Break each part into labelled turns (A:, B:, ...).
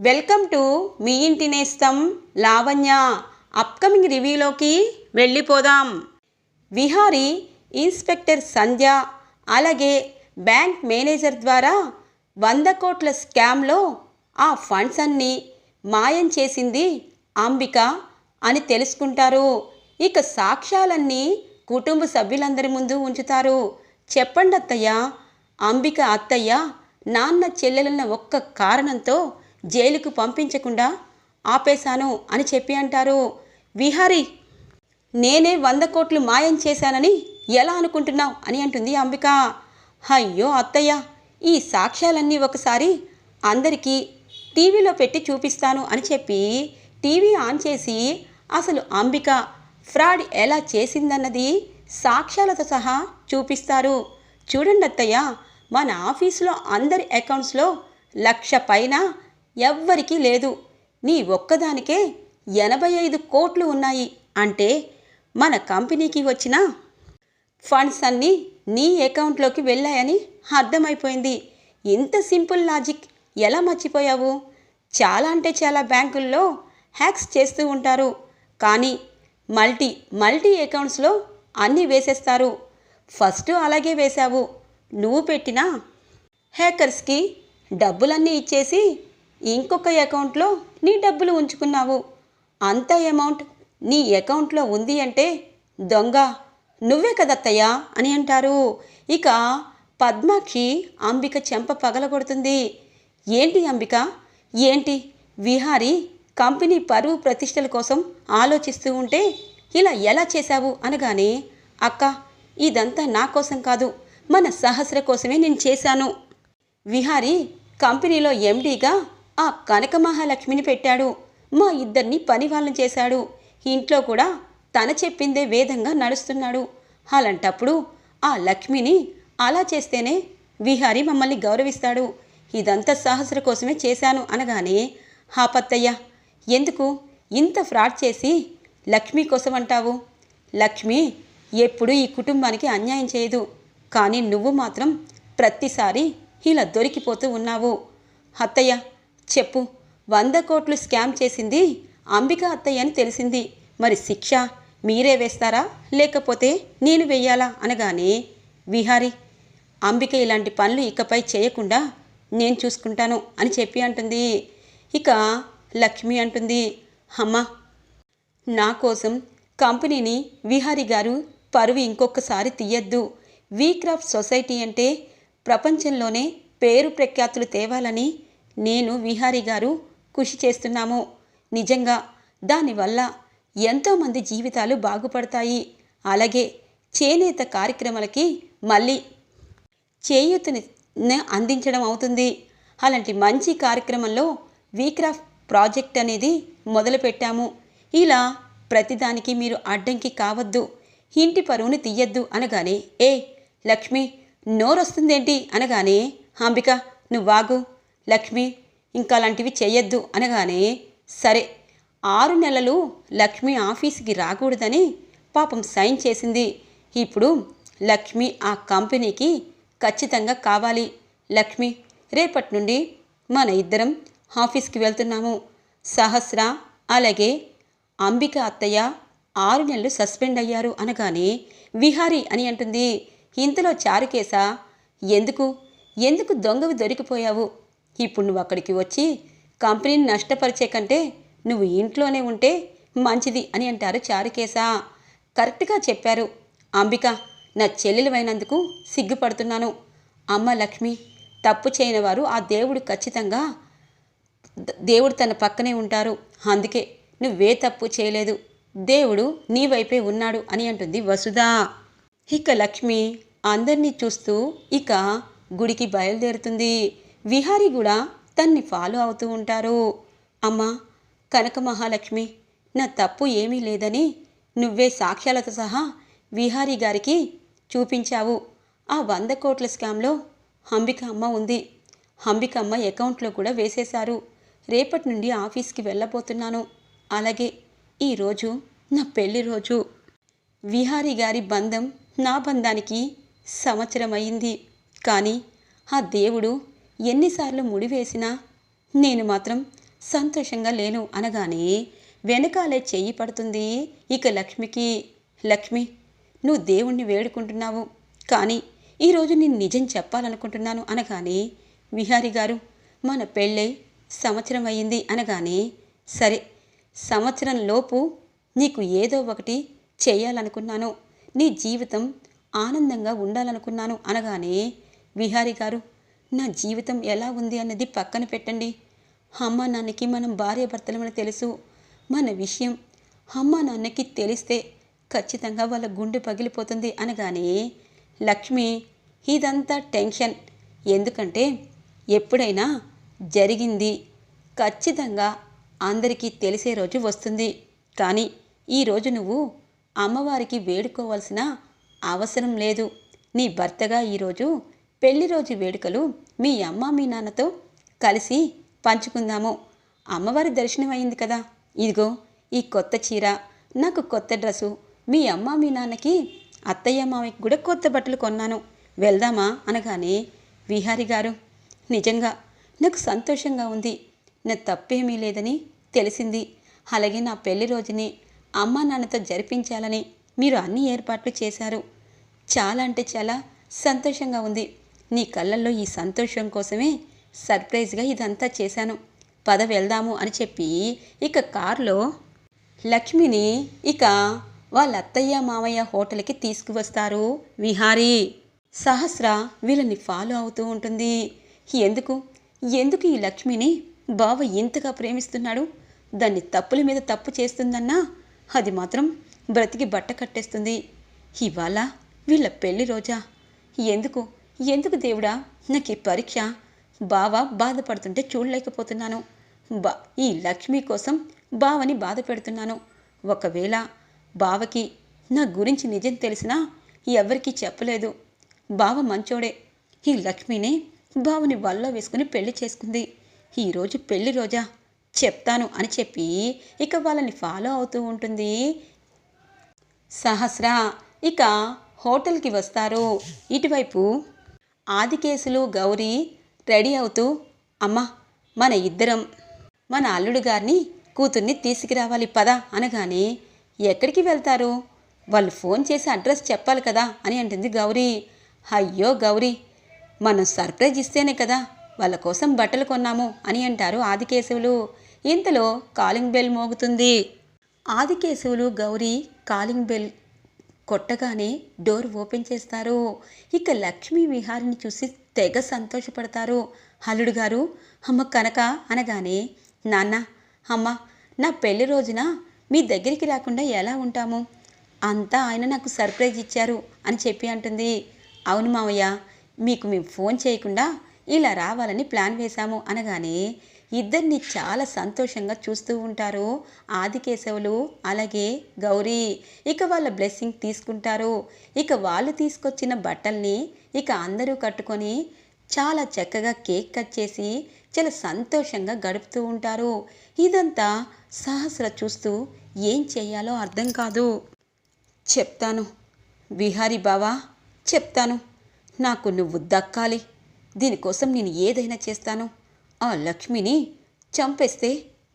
A: Welcome to me ఇంటి నేస్తం Lavanya. Upcoming రివ్యూలోకి వెళ్ళిపోదాం. విహారీ ఇన్స్పెక్టర్ సంధ్య అలాగే బ్యాంక్ మేనేజర్ ద్వారా వంద కోట్ల స్కామ్లో ఆ ఫండ్స్ అన్నీ మాయం చేసింది అంబిక అని తెలుసుకుంటారు. ఇక సాక్ష్యాలన్నీ కుటుంబ సభ్యులందరి ముందు ఉంచుతారు. చెప్పండి అత్తయ్య అంబిక అత్తయ్య నాన్న చెల్లెలన్న ఒక్క కారణంతో జైలుకు పంపించకుండా ఆపేశాను అని చెప్పి అంటారు. విహారీ నేనే వంద కోట్లు మాయం చేశానని ఎలా అనుకుంటున్నావు అని అంటుంది అంబిక. అయ్యో అత్తయ్య ఈ సాక్ష్యాలన్నీ ఒకసారి అందరికీ టీవీలో పెట్టి చూపిస్తాను అని చెప్పి టీవీ ఆన్ చేసి అసలు అంబిక ఫ్రాడ్ ఎలా చేసిందన్నది సాక్ష్యాలతో సహా చూపిస్తారు. చూడండి అత్తయ్య మన ఆఫీసులో అందరి అకౌంట్స్లో లక్ష పైన ఎవ్వరికీ లేదు. నీ ఒక్కదానికే ఎనభై ఐదు కోట్లు ఉన్నాయి అంటే మన కంపెనీకి వచ్చిన ఫండ్స్ అన్నీ నీ అకౌంట్లోకి వెళ్ళాయని అర్థమైపోయింది. ఇంత సింపుల్ లాజిక్ ఎలా మర్చిపోయావు? చాలా అంటే చాలా బ్యాంకుల్లో హ్యాక్స్ చేస్తూ ఉంటారు. కానీ మల్టీ మల్టీ అకౌంట్స్లో అన్నీ వేసేస్తారు. ఫస్ట్ అలాగే వేశావు. నువ్వు పెట్టిన హ్యాకర్స్కి డబ్బులన్నీ ఇచ్చేసి ఇంకొక అకౌంట్లో నీ డబ్బులు ఉంచుకున్నావు. అంత అమౌంట్ నీ అకౌంట్లో ఉంది అంటే దొంగ. నువ్వే కదత్తయ్యా అని అంటారు. ఇక పద్మాక్షి అంబిక చెంప పగలగొడుతుంది. ఏంటి అంబిక? ఏంటి? విహారి కంపెనీ పరువు ప్రతిష్టల కోసం ఆలోచిస్తూ ఉంటే ఇలా ఎలా చేశావు అనగానే అక్క ఇదంతా నా కోసం కాదు. మన సహస్ర కోసమే నేను చేశాను. విహారీ కంపెనీలో ఎండీగా ఆ కనక మహాలక్ష్మిని పెట్టాడు. మా ఇద్దరిని పని వాళ్ళని చేశాడు. ఇంట్లో కూడా తన చెప్పిందే వేదంగా నడుస్తున్నాడు. అలాంటప్పుడు ఆ లక్ష్మిని అలా చేస్తేనే విహారి మమ్మల్ని గౌరవిస్తాడు. ఇదంతా సాహసర కోసమే చేశాను అనగానే హాపత్తయ్య ఎందుకు ఇంత ఫ్రాడ్ చేసి లక్ష్మి కోసం అంటావు లక్ష్మి ఎప్పుడూ ఈ కుటుంబానికి అన్యాయం చేయదు. కానీ నువ్వు మాత్రం ప్రతిసారి ఇలా దొరికిపోతూ ఉన్నావు. అత్తయ్య చెప్పు. వంద కోట్లు స్కామ్ చేసింది అంబిక అత్తయ్య అని తెలిసింది. మరి శిక్ష మీరే వేస్తారా? లేకపోతే నేను వెయ్యాలా అనగానే విహారి అంబిక ఇలాంటి పనులు ఇకపై చేయకుండా నేను చూసుకుంటాను అని చెప్పి అంటుంది. ఇక లక్ష్మి అంటుంది అమ్మ నా కోసం కంపెనీని విహారి గారు పరువు ఇంకొకసారి తీయద్దు. వీక్రాఫ్ట్ సొసైటీ అంటే ప్రపంచంలోనే పేరు ప్రఖ్యాతులు తేవాలని నేను విహారి గారు కృషి చేస్తున్నాము. నిజంగా దానివల్ల ఎంతోమంది జీవితాలు బాగుపడతాయి. అలాగే చేనేత కార్యక్రమాలకి మళ్ళీ చేయూతని అందించడం అవుతుంది. అలాంటి మంచి కార్యక్రమంలో వీక్రాఫ్ట్ ప్రాజెక్ట్ అనేది మొదలుపెట్టాము. ఇలా ప్రతిదానికి మీరు అడ్డంకి కావద్దు. ఇంటి పరువుని తీయద్దు అనగానే ఏ లక్ష్మి నోరొస్తుందేంటి? అనగానే అంబిక నువ్వాగు లక్ష్మి ఇంకా అలాంటివి చేయొద్దు అనగానే సరే ఆరు నెలలు లక్ష్మి ఆఫీస్కి రాకూడదని పాపం సైన్ చేసింది. ఇప్పుడు లక్ష్మి ఆ కంపెనీకి ఖచ్చితంగా కావాలి. లక్ష్మి రేపటి నుండి మన ఇద్దరం ఆఫీస్కి వెళ్తున్నాము. సహస్ర అలాగే అంబిక అత్తయ్య ఆరు నెలలు సస్పెండ్ అయ్యారు అనగానే విహారి అని అంటుంది. ఇంతలో చారుకేశ ఎందుకు? ఎందుకు దొంగవి దొరికిపోయావు? ఇప్పుడు నువ్వు అక్కడికి వచ్చి కంపెనీని నష్టపరిచే కంటే నువ్వు ఇంట్లోనే ఉంటే మంచిది అని అంటారు చారుకేశ. కరెక్ట్గా చెప్పారు. అంబిక నా చెల్లెలువైనందుకు సిగ్గుపడుతున్నాను. అమ్మ లక్ష్మి తప్పు చేయని వారు ఆ దేవుడు ఖచ్చితంగా దేవుడు తన పక్కనే ఉంటారు. అందుకే నువ్వే తప్పు చేయలేదు. దేవుడు నీ వైపే ఉన్నాడు అని అంటుంది వసుధ. ఇక లక్ష్మి అందరినీ చూస్తూ ఇక గుడికి బయలుదేరుతుంది. విహారీ కూడా తన్ని ఫాలో అవుతూ ఉంటారు. అమ్మా కనక మహాలక్ష్మి నా తప్పు ఏమీ లేదని నువ్వే సాక్ష్యాలతో సహా విహారీ గారికి చూపించావు. ఆ వంద కోట్ల స్కామ్లో అంబిక అమ్మ ఉంది. అంబిక అమ్మ అకౌంట్లో కూడా వేసేశారు. రేపటి నుండి ఆఫీస్కి వెళ్ళబోతున్నాను. అలాగే ఈరోజు నా పెళ్ళి రోజు. విహారీ గారి బంధం నా బంధానికి సంవత్సరం అయింది కానీ ఆ దేవుడు ఎన్నిసార్లు ముడివేసినా నేను మాత్రం సంతోషంగా లేను అనగానే వెనకాలే చెయ్యి పడుతుంది. ఇక లక్ష్మికి లక్ష్మి నువ్వు దేవుణ్ణి వేడుకుంటున్నావు. కానీ ఈరోజు నేను నిజం చెప్పాలనుకుంటున్నాను అనగానే విహారి గారు మన పెళ్ళై సంవత్సరం అయ్యింది అనగానే సరే సంవత్సరం లోపు నీకు ఏదో ఒకటి చేయాలనుకున్నాను. నీ జీవితం ఆనందంగా ఉండాలనుకున్నాను అనగానే విహారి గారు నా జీవితం ఎలా ఉంది అన్నది పక్కన పెట్టండి. అమ్మ నాన్నకి మనం భార్యాభర్తలమని తెలుసు. మన విషయం అమ్మ నాన్నకి తెలిస్తే ఖచ్చితంగా వాళ్ళ గుండె పగిలిపోతుంది అనగానే లక్ష్మి ఇదంతా టెన్షన్. ఎందుకంటే ఎప్పుడైనా జరిగింది. ఖచ్చితంగా అందరికీ తెలిసే రోజు వస్తుంది. కానీ ఈరోజు నువ్వు అమ్మవారికి వేడుకోవాల్సిన అవసరం లేదు. నీ భర్తగా ఈరోజు పెళ్ళి రోజు వేడుకలు మీ అమ్మ మీ నాన్నతో కలిసి పంచుకుందాము. అమ్మవారి దర్శనం అయింది కదా. ఇదిగో ఈ కొత్త చీర నాకు కొత్త డ్రెస్సు. మీ అమ్మ మీ నాన్నకి అత్తయ్య మామయ్యకి కూడా కొత్త బట్టలు కొన్నాను. వెళ్దామా అనగానే విహారి గారు నిజంగా నాకు సంతోషంగా ఉంది. నా తప్పేమీ లేదని తెలిసింది. అలాగే నా పెళ్ళి రోజుని అమ్మా నాన్నతో జరిపించాలని మీరు అన్ని ఏర్పాట్లు చేశారు. చాలా అంటే చాలా సంతోషంగా ఉంది. నీ కళ్ళల్లో ఈ సంతోషం కోసమే సర్ప్రైజ్గా ఇదంతా చేశాను. పద వెళ్దాము అని చెప్పి ఇక కారులో లక్ష్మిని ఇక వాళ్ళ అత్తయ్య మామయ్య హోటల్కి తీసుకువస్తారు విహారీ. సహస్ర వీళ్ళని ఫాలో అవుతూ ఉంటుంది. ఎందుకు? ఎందుకు ఈ లక్ష్మిని బావ ఇంతగా ప్రేమిస్తున్నాడు? దాన్ని తప్పుల మీద తప్పు చేస్తుందన్నా అది మాత్రం బ్రతికి బట్ట కట్టేస్తుంది. ఇవాళ వీళ్ళ పెళ్ళి రోజా? ఎందుకు? ఎందుకు దేవుడా? నాకు ఈ పరీక్ష. బావ బాధపడుతుంటే చూడలేకపోతున్నాను. బా ఈ లక్ష్మి కోసం బావని బాధ పెడుతున్నాను. ఒకవేళ బావకి నా గురించి నిజం తెలిసినా ఎవరికీ చెప్పలేదు. బావ మంచోడే. ఈ లక్ష్మిని బావని వల్ల వేసుకుని పెళ్ళి చేసుకుంది. ఈరోజు పెళ్ళి రోజా? చెప్తాను అని చెప్పి ఇక వాళ్ళని ఫాలో అవుతూ ఉంటుంది. సహస్ర ఇక హోటల్కి వస్తారు. ఇటువైపు ఆదికేసులు గౌరీ రెడీ అవుతూ అమ్మ మన ఇద్దరం మన అల్లుడు గారిని కూతుర్ని తీసుకురావాలి పద అనగానే ఎక్కడికి వెళ్తారు? వాళ్ళు ఫోన్ చేసి అడ్రస్ చెప్పాలి కదా అని అంటుంది గౌరీ. అయ్యో గౌరీ మనం సర్ప్రైజ్ ఇస్తేనే కదా వాళ్ళ కోసం బట్టలు కొన్నాము అని అంటారు ఆదికేశవులు ఇంతలో కాలింగ్ బెల్ మోగుతుంది. ఆదికేశవులు గౌరీ కాలింగ్ బెల్ కొట్టగానే డోర్ ఓపెన్ చేస్తారు. ఇక లక్ష్మీ విహారిని చూసి తెగ సంతోషపడతారు. అల్లుడు గారు అమ్మ కనక అనగానే నాన్న అమ్మ నా పెళ్ళి రోజున మీ దగ్గరికి రాకుండా ఎలా ఉంటాము? అంతా ఆయన నాకు సర్ప్రైజ్ ఇచ్చారు అని చెప్పి అంటుంది. అవును మావయ్య మీకు మేము ఫోన్ చేయకుండా ఇలా రావాలని ప్లాన్ వేశాము అనగానే ఇద్దరిని చాలా సంతోషంగా చూస్తూ ఉంటారు. ఆదికేశవులు అలాగే గౌరీ. ఇక వాళ్ళ బ్లెస్సింగ్ తీసుకుంటారు. ఇక వాళ్ళు తీసుకొచ్చిన బట్టల్ని ఇక అందరూ కట్టుకొని చాలా చక్కగా కేక్ కట్ చేసి చాలా సంతోషంగా గడుపుతూ ఉంటారు. ఇదంతా సహస్ర చూస్తూ ఏం చేయాలో అర్థం కాదు. చెప్తాను. విహారీ బావా చెప్తాను. నాకు నువ్వు దక్కాలి. దీనికోసం నేను ఏదైనా చేస్తాను. ఆ లక్ష్మిని చంపేస్తే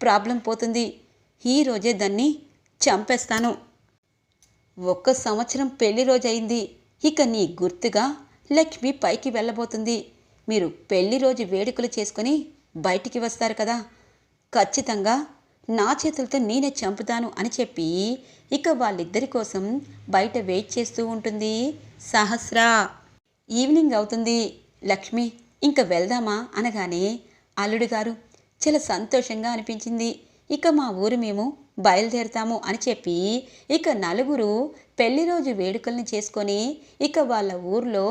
A: ప్రాబ్లం పోతుంది. ఈరోజే దాన్ని చంపేస్తాను. ఒక్క సంవత్సరం పెళ్ళి రోజైంది ఇక నీ గుర్తుగా లక్ష్మి పైకి వెళ్ళబోతుంది. మీరు పెళ్ళి రోజు వేడుకలు చేసుకొని బయటికి వస్తారు కదా. ఖచ్చితంగా నా చేతులతో నేనే చంపుతాను అని చెప్పి ఇక వాళ్ళిద్దరి కోసం బయట వెయిట్ చేస్తూ ఉంటుంది సహస్ర. ఈవినింగ్ అవుతుంది. లక్ష్మి ఇంకా వెళ్దామా? అనగానే అల్లుడు గారు చాలా సంతోషంగా అనిపించింది. ఇక మా ఊరు మేము బయలుదేరుతాము అని చెప్పి ఇక నలుగురు పెళ్ళి రోజు వేడుకల్ని చేసుకొని ఇక వాళ్ళ ఊర్లో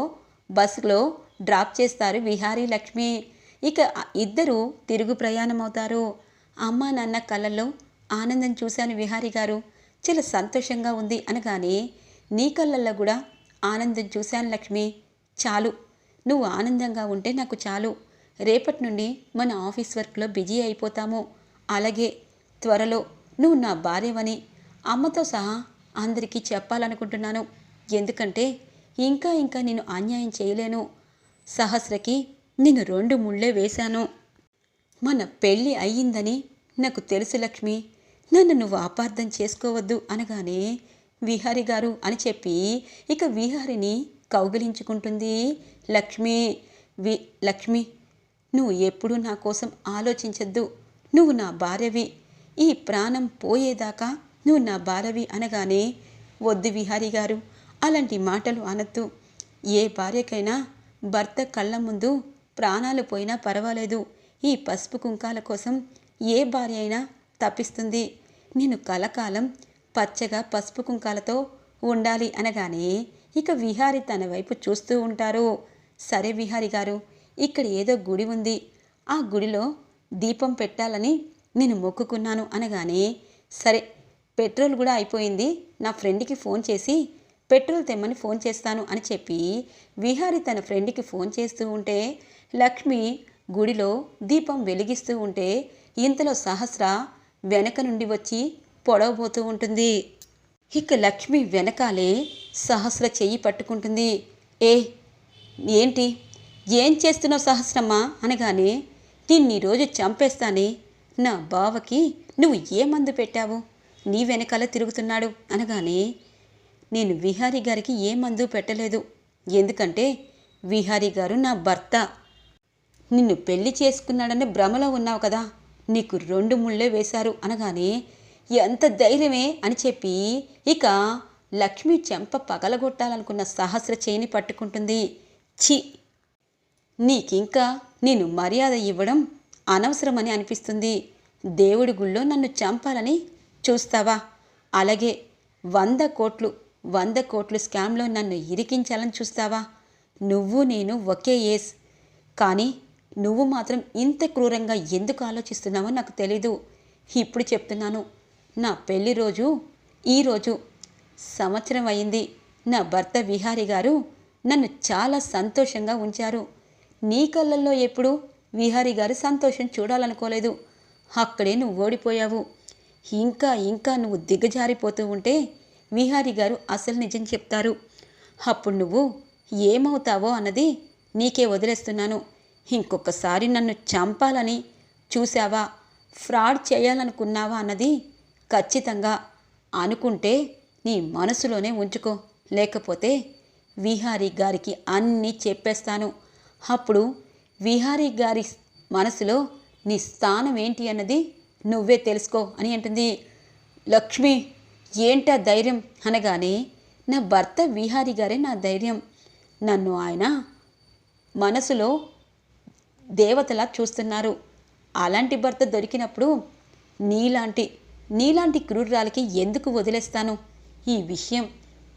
A: బస్సులో డ్రాప్ చేస్తారు విహారీ లక్ష్మి. ఇక ఇద్దరు తిరుగు ప్రయాణం అవుతారు అమ్మ నాన్న కళ్ళల్లో ఆనందం చూశాను విహారీ గారు. చాలా సంతోషంగా ఉంది అనగానే నీ కళ్ళల్లో కూడా ఆనందం చూశాను లక్ష్మి. చాలు. నువ్వు ఆనందంగా ఉంటే నాకు చాలు. రేపటి నుండి మన ఆఫీస్ వర్క్లో బిజీ అయిపోతాము. అలాగే త్వరలో నువ్వు నా భార్యవని అమ్మతో సహా అందరికీ చెప్పాలనుకుంటున్నాను. ఎందుకంటే ఇంకా ఇంకా నేను అన్యాయం చేయలేను. సహస్రకి నేను రెండు ముళ్ళే వేశాను. మన పెళ్ళి అయ్యిందని నాకు తెలుసు లక్ష్మి. నన్ను నువ్వు అపార్థం చేసుకోవద్దు అనగానే విహారి గారు అని చెప్పి ఇక విహారిని కౌగిలించుకుంటుంది లక్ష్మి. వి లక్ష్మి నువ్వు ఎప్పుడూ నా కోసం ఆలోచించద్దు. నువ్వు నా భార్యవి. ఈ ప్రాణం పోయేదాకా నువ్వు నా భార్యవి అనగానే వద్దు విహారి గారు అలాంటి మాటలు అనద్దు. ఏ భార్యకైనా భర్త కళ్ళ ముందు ప్రాణాలు పోయినా పర్వాలేదు. ఈ పసుపు కుంకాల కోసం ఏ భార్య అయినా తప్పిస్తుంది. నేను కలకాలం పచ్చగా పసుపు కుంకాలతో ఉండాలి అనగానే ఇక విహారి తన వైపు చూస్తూ ఉంటారు. సరే విహారి గారు ఇక్కడ ఏదో గుడి ఉంది. ఆ గుడిలో దీపం పెట్టాలని నేను మొక్కుకున్నాను అనగానే సరే పెట్రోల్ కూడా అయిపోయింది. నా ఫ్రెండ్కి ఫోన్ చేసి పెట్రోల్ తెమ్మని ఫోన్ చేస్తాను అని చెప్పి విహారి తన ఫ్రెండ్కి ఫోన్ చేస్తూ ఉంటే లక్ష్మి గుడిలో దీపం వెలిగిస్తూ ఉంటే ఇంతలో సహస్ర వెనక నుండి వచ్చి పొడవబోతూ ఉంటుంది. ఇక లక్ష్మి వెనకాలే సహస్ర చెయ్యి పట్టుకుంటుంది. ఏ ఏంటి? ఏం చేస్తున్నావు సహస్రమ్మ? అనగానే నిన్ను ఈరోజు చంపేస్తానే. నా బావకి నువ్వు ఏ మందు పెట్టావు? నీ వెనకాల తిరుగుతున్నాడు. అనగానే నేను విహారీ గారికి ఏ మందు పెట్టలేదు. ఎందుకంటే విహారీ గారు నా భర్త. నిన్ను పెళ్ళి చేసుకున్నాడని భ్రమలో ఉన్నావు కదా. నీకు రెండు ముళ్ళే వేశారు. అనగానే ఎంత ధైర్యమే అని చెప్పి ఇక లక్ష్మి చెంప పగలగొట్టాలనుకున్న సహస్ర చేయిని పట్టుకుంటుంది. ఛీ! నీకింకా నేను మర్యాద ఇవ్వడం అనవసరమని అనిపిస్తుంది. దేవుడి గుళ్ళో నన్ను చంపాలని చూస్తావా? అలాగే వంద కోట్లు వంద కోట్లు స్కామ్లో నన్ను ఇరికించాలని చూస్తావా? నువ్వు నేను ఒకే ఏస్. కానీ నువ్వు మాత్రం ఇంత క్రూరంగా ఎందుకు ఆలోచిస్తున్నావో నాకు తెలీదు. ఇప్పుడు చెప్తున్నాను. నా పెళ్ళి రోజు ఈరోజు సంవత్సరం అయింది. నా భర్త విహారి గారు నన్ను చాలా సంతోషంగా ఉంచారు. నీ కళ్ళల్లో ఎప్పుడు విహారి గారు సంతోషం చూడాలనుకోలేదు. అక్కడే నువ్వు ఓడిపోయావు. ఇంకా ఇంకా నువ్వు దిగజారిపోతూ ఉంటే విహారి గారు అసలు నిజం చెప్తారు. అప్పుడు నువ్వు ఏమవుతావో అన్నది నీకే వదిలేస్తున్నాను. ఇంకొకసారి నన్ను చంపాలని చూసావా ఫ్రాడ్ చేయాలనుకున్నావా అన్నది ఖచ్చితంగా అనుకుంటే నీ మనసులోనే ఉంచుకో. లేకపోతే విహారీ గారికి అన్నీ చెప్పేస్తాను. అప్పుడు విహారీ గారి మనసులో నీ స్థానం ఏంటి అన్నది నువ్వే తెలుసుకో అని అంటుంది. లక్ష్మి ఏంటా ధైర్యం? అనగానే నా భర్త విహారీ గారే నా ధైర్యం. నన్ను ఆయన మనసులో దేవతలా చూస్తున్నారు. అలాంటి భర్త దొరికినప్పుడు నీలాంటి నీలాంటి క్రూరాలకి ఎందుకు వదిలేస్తాను? ఈ విషయం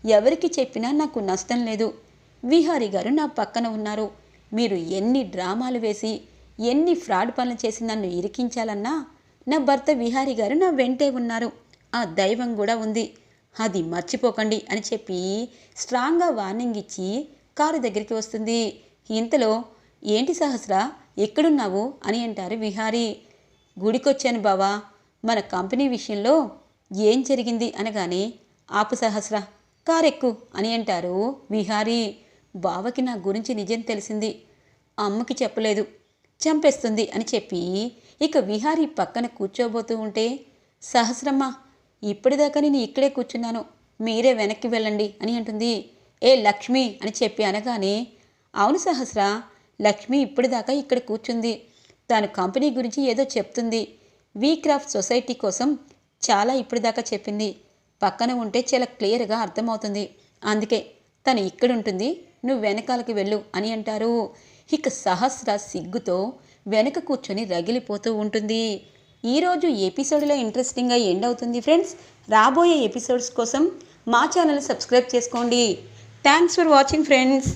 A: ఎవరికి చెప్పినా నాకు నష్టం లేదు. విహారీ గారు నా పక్కన ఉన్నారు. మీరు ఎన్ని డ్రామాలు వేసి ఎన్ని ఫ్రాడ్ పనులు చేసి నన్ను ఇరికించాలన్నా నా భర్త విహారీ గారు నా వెంటే ఉన్నారు. ఆ దైవం కూడా ఉంది. అది మర్చిపోకండి అని చెప్పి స్ట్రాంగ్గా వార్నింగ్ ఇచ్చి కారు దగ్గరికి వస్తుంది. ఇంతలో ఏంటి సహస్ర ఎక్కడున్నావు? అని అంటారు విహారీ. గుడికొచ్చాను బావా. మన కంపెనీ విషయంలో ఏం జరిగింది? అనగానే ఆపు సహస్ర కారెక్కు అని అంటారు విహారీ. బావకి నా గురించి నిజం తెలిసింది. అమ్మకి చెప్పలేదు. చంపేస్తుంది అని చెప్పి ఇక విహారీ పక్కన కూర్చోబోతూ ఉంటే సహస్రమ్మ ఇప్పటిదాకా నేను ఇక్కడే కూర్చున్నాను. మీరే వెనక్కి వెళ్ళండి అని అంటుంది. ఏ లక్ష్మి అని చెప్పి అనగానే అవును సహస్ర లక్ష్మి ఇప్పటిదాకా ఇక్కడ కూర్చుంది. తాను కంపెనీ గురించి ఏదో చెప్తుంది. వీ క్రాఫ్ట్ సొసైటీ కోసం చాలా ఇప్పటిదాకా చెప్పింది. పక్కన ఉంటే చాలా క్లియర్గా అర్థమవుతుంది. అందుకే తను ఇక్కడ ఉంటుంది నువ్వు వెనకాలకి వెళ్ళు అని అంటారు. ఇక సహస్ర సిగ్గుతో వెనక కూర్చొని రగిలిపోతూ ఉంటుంది. ఈరోజు ఎపిసోడ్లో ఇంట్రెస్టింగ్గా ఎండ్ అవుతుంది ఫ్రెండ్స్. రాబోయే ఎపిసోడ్స్ కోసం మా ఛానల్ సబ్స్క్రైబ్ చేసుకోండి. Thanks for watching friends.